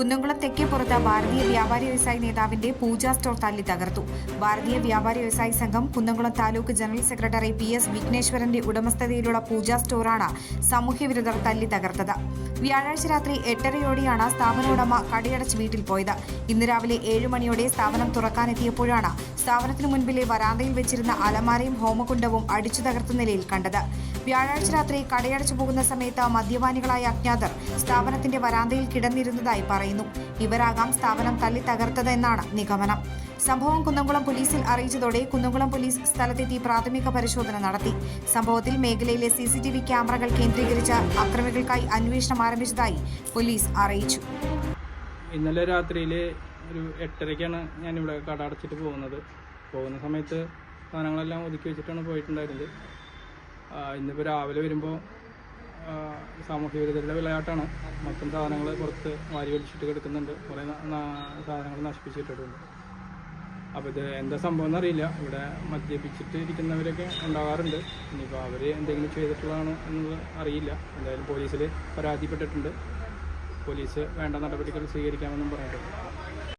കുന്നംകുളം തെക്കേപ്പുറത്ത് ഭാരതീയ വ്യാപാരി വ്യവസായി നേതാവിന്റെ പൂജാ സ്റ്റോർ തല്ലി തകർത്തു. Bharatiya Vyapari Vyavasayi Sangham Kunnamkulam taluk general secretary P S വിഘ്നേശ്വരന്റെ ഉടമസ്ഥതയിലുള്ള പൂജാ സ്റ്റോറാണ് സാമൂഹ്യവിരുദ്ധർ തല്ലി തകർത്തത്. വ്യാഴാഴ്ച രാത്രി എട്ടരയോടെയാണ് സ്ഥാപന ഉടമ കടയടച്ച് വീട്ടിൽ പോയത്. ഇന്ന് രാവിലെ ഏഴ് മണിയോടെ സ്ഥാപനം തുറക്കാനെത്തിയപ്പോഴാണ് സ്ഥാപനത്തിന് മുൻപിലെ വരാന്തയിൽ വെച്ചിരുന്ന അലമാരയും ഹോമകുണ്ടവും അടിച്ചു തകർത്ത നിലയിൽ കണ്ടത്. വ്യാഴാഴ്ച രാത്രി കടയടച്ചു പോകുന്ന സമയത്ത് മദ്യപാനികളായ അജ്ഞാതർ സ്ഥാപനത്തിന്റെ വരാന്തയിൽ കിടന്നിരുന്നതായി പറയുന്നു. ഇവരാകാം സ്ഥാപനം തല്ലി തകർത്തതെന്നാണ് നിഗമനം. സംഭവം കുന്നംകുളം പോലീസിൽ അറിയിച്ചതോടെ കുന്നംകുളം പോലീസ് സ്ഥലത്തെത്തി പ്രാഥമിക പരിശോധന നടത്തി. സംഭവത്തിൽ മേഖലയിലെ സി സി ടി വി ക്യാമറകൾ കേന്ദ്രീകരിച്ച് അക്രമികൾക്കായി അന്വേഷണം ആരംഭിച്ചതായി പോലീസ് അറിയിച്ചു. ഇന്നലെ രാത്രിയിൽ ഒരു എട്ടരയ്ക്കാണ് ഞാനിവിടെ കട അടച്ചിട്ട് പോകുന്നത്. പോകുന്ന സമയത്ത് സാധനങ്ങളെല്ലാം ഒതുക്കി വെച്ചിട്ടാണ് പോയിട്ടുണ്ടായിരുന്നത്. ഇന്നിപ്പോൾ രാവിലെ വരുമ്പോൾ സാമൂഹ്യ വിരുദ്ധരുടെ വിളയാട്ടാണ്. മൊത്തം സാധനങ്ങൾ പുറത്ത് വാരി വലിച്ചിട്ട് കിടക്കുന്നുണ്ട്. കുറേ സാധനങ്ങൾ നശിപ്പിച്ചിട്ടിട്ടുണ്ട്. അപ്പോൾ ഇത് എന്താ സംഭവം എന്നറിയില്ല. ഇവിടെ മദ്യപിച്ചിട്ട് ഇരിക്കുന്നവരൊക്കെ ഉണ്ടാകാറുണ്ട്. ഇനിയിപ്പോൾ അവർ എന്തെങ്കിലും ചെയ്തിട്ടുള്ളതാണോ എന്നത് അറിയില്ല. എന്തായാലും പോലീസിൽ പരാതിപ്പെട്ടിട്ടുണ്ട്. പോലീസ് വേണ്ട നടപടികൾ സ്വീകരിക്കാമെന്നും പറഞ്ഞിട്ടുണ്ട്.